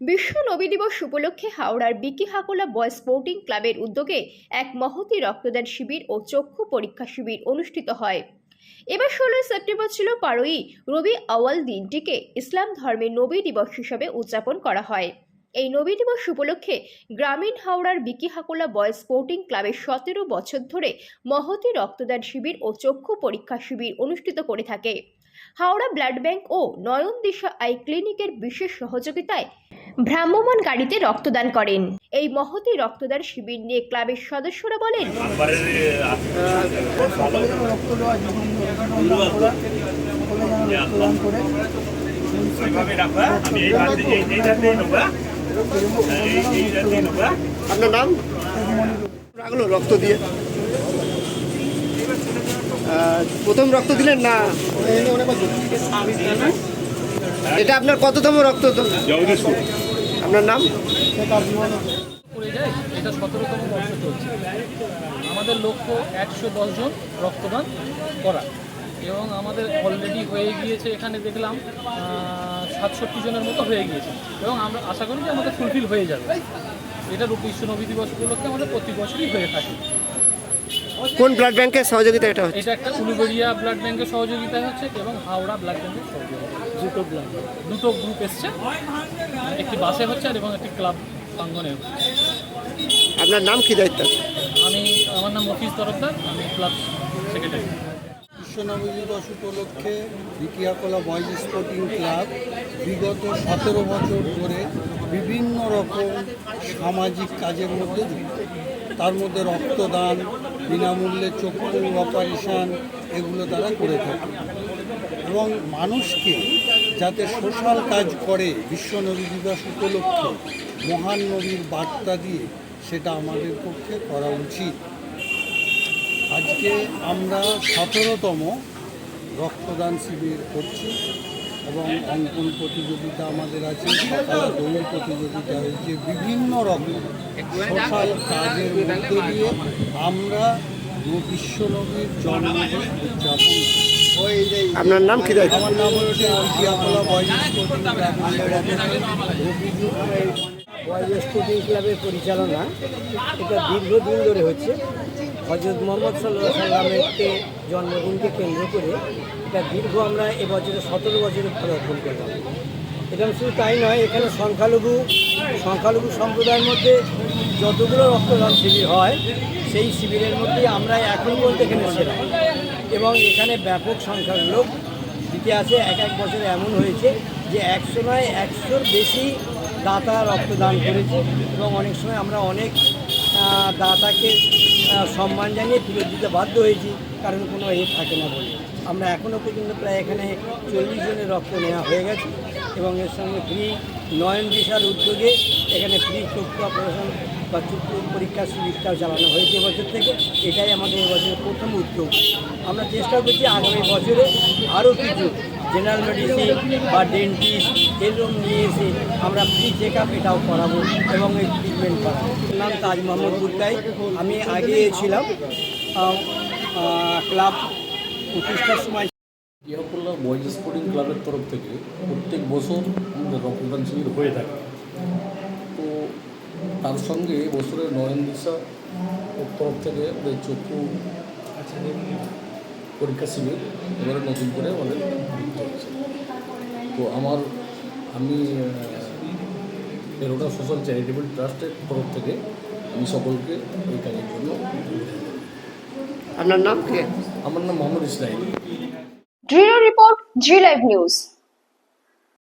বিশ্ব নবী দিবস উপলক্ষে হাওড়ার বিকি হাকোলা বয়েজ স্পোর্টিং ক্লাবের উদ্যোগে এক মহতি রক্তদান শিবির ও চক্ষু পরীক্ষা শিবির অনুষ্ঠিত হয়। এবার ষোলোই সেপ্টেম্বর ছিল বারোই রবি আওয়াল দিনটিকে ইসলাম ধর্মের নবী দিবস হিসাবে উদযাপন করা হয়। এই নবী দিবস উপলক্ষে গ্রামীণ হাওড়ার বিকি হাকোলা বয়েজ স্পোর্টিং ক্লাবের সতেরো বছর ধরে মহতি রক্তদান শিবির ও চক্ষু পরীক্ষা শিবির অনুষ্ঠিত করে থাকে। হাওড়া ব্লাড ব্যাংক ও নয়ন দিশা আই ক্লিনিকের বিশেষ সহযোগিতায় ভ্রাম্যমাণ গাড়িতে রক্তদান করেন এই মহতি রক্তদান শিবির নিয়ে ক্লাবের সদস্যরা বলেন? আপনার নাম রাখল রক্ত দিয়ে প্রথম রক্ত দিলেন না? এটা আপনার কততম রক্ত? আপনার নাম? এটা সতেরোতম বর্ষ চলছে আমাদের লক্ষ্য একশো জন রক্তদান করা। এবং আমাদের অলরেডি হয়ে গিয়েছে, এখানে দেখলাম সাতষট্টি জনের মতো হয়ে গিয়েছে। এবং আমরা আশা করি যে আমাদের ফুলফিল হয়ে যাবে। এটা বিশ্ব নবী দিবস উপলক্ষে আমাদের প্রতি বছরই হয়ে থাকে। কোন ব্লাড ব্যাংকের সহযোগিতা এটা হচ্ছে? এটা একটা উলুবেড়িয়া ব্লাড ব্যাংকের সহযোগিতা হচ্ছে এবং হাওড়া ব্লাড ব্যাংকের সহযোগিতা। দুটো ব্লাড দুটো গ্রুপ এসছে। একটি বাসে হচ্ছে আর এবং একটি ক্লাব প্রাঙ্গনে হচ্ছে। আপনার নাম কি দায়িত্ব? আমি আমার নাম মফিজ তরফদার আমি ক্লাব সেক্রেটারি। বিশ্বনবী দিবস উপলক্ষে বিকিয়াকলা বয়েজ স্পোর্টিং ক্লাব বিগত সতেরো বছর ধরে বিভিন্ন রকম সামাজিক কাজের মধ্যে তার মধ্যে রক্তদান বিনামূল্যে চক্ষু অপারেশন এগুলো তারা করে থাকে। এবং মানুষকে যাতে সোশ্যাল কাজ করে, বিশ্ব নবী দিবস উপলক্ষে মহান নবীর বার্তা দিয়ে সেটা আমাদের পক্ষে করা উচিত। আজকে আমরা সতেরোতম রক্তদান শিবির করছি। এবং অঙ্কন প্রতিযোগিতা আমাদের আছে সকালে দৌড় প্রতিযোগিতা হয়েছে বিভিন্ন রকম সোশ্যাল কাজের মধ্যে দিয়ে আমরা বিশ্বনবীর জন্মদিন উদযাপন আপনার নাম কি দায়িত্ব? আমার নাম হচ্ছে বয়েজ ক্লাবের পরিচালনা এটা দীর্ঘদিন ধরে হচ্ছে। হজরত মোহাম্মদ সাল্লাহ সাল্লামেরকে জন্মদিনকে কেন্দ্র করে এটা দীর্ঘ আমরা এবছরে সতেরো বছরে পদার্পণ করলাম। এটা শুধু তাই নয়, এখানে সংখ্যালঘু সংখ্যালঘু সম্প্রদায়ের মধ্যে যতগুলো রক্তদান শিবির হয়, সেই শিবিরের মধ্যেই আমরা এখন বলতে এখানে সেরা এবং এখানে ব্যাপক সংখ্যার লোক ইতিহাসে এক এক বছরে এমন হয়েছে যে একশো নয়, একশোর বেশি দাতা রক্তদান করেছে। এবং অনেক সময় আমরা অনেক দাতাকে সম্মান জানিয়ে ফেরত দিতে বাধ্য হয়েছি, কারণ কোনো এ থাকে না বলে। আমরা এখনও পর্যন্ত প্রায় এখানে চল্লিশ জনের রক্ত নেওয়া হয়ে গেছে এবং এর সঙ্গে ফ্রি নয়ন দিশার উদ্যোগে এখানে ফ্রি চক্ষু অপারেশন বা চক্ষু পরীক্ষা শিবিরটাও চালানো হয়েছে এবছর থেকে। এটাই আমাদের এবছরের প্রথম উদ্যোগ। আমরা চেষ্টা করছি আগামী বছরে আরও কিছু জেনারেল মেডিসিন বা ডেন্টিস্ট এরকম নিয়ে এসে আমরা ফ্রি চেক আপ এটাও করাবো এবং এই ট্রিটমেন্ট করাবো। নাম তাজ মোহাম্মদ বুরকাই আমি আগে ছিলাম ক্লাব প্রতিষ্ঠার সময়। ইয়াকুল্লাহ বয়েজ স্পোর্টিং ক্লাবের তরফ থেকে প্রত্যেক বছর আমাদের রক্তদান শিবির হয়ে থাকে। তো তার সঙ্গে বছরের নয়ন দিশা তরফ থেকে ওদের চক্ষু পরীক্ষা শিবির এবারে নতুন করে আমাদের তো আমার আমি বেরোটা সোশ্যাল চ্যারিটেবল ট্রাস্টের তরফ থেকে আমি সকলকে এই কাজের জন্য আপনার নাম কি? আমার নাম মোহাম্মদ ইসরাইল। দৃঢ় রিপোর্ট জি লাইভ নিউজ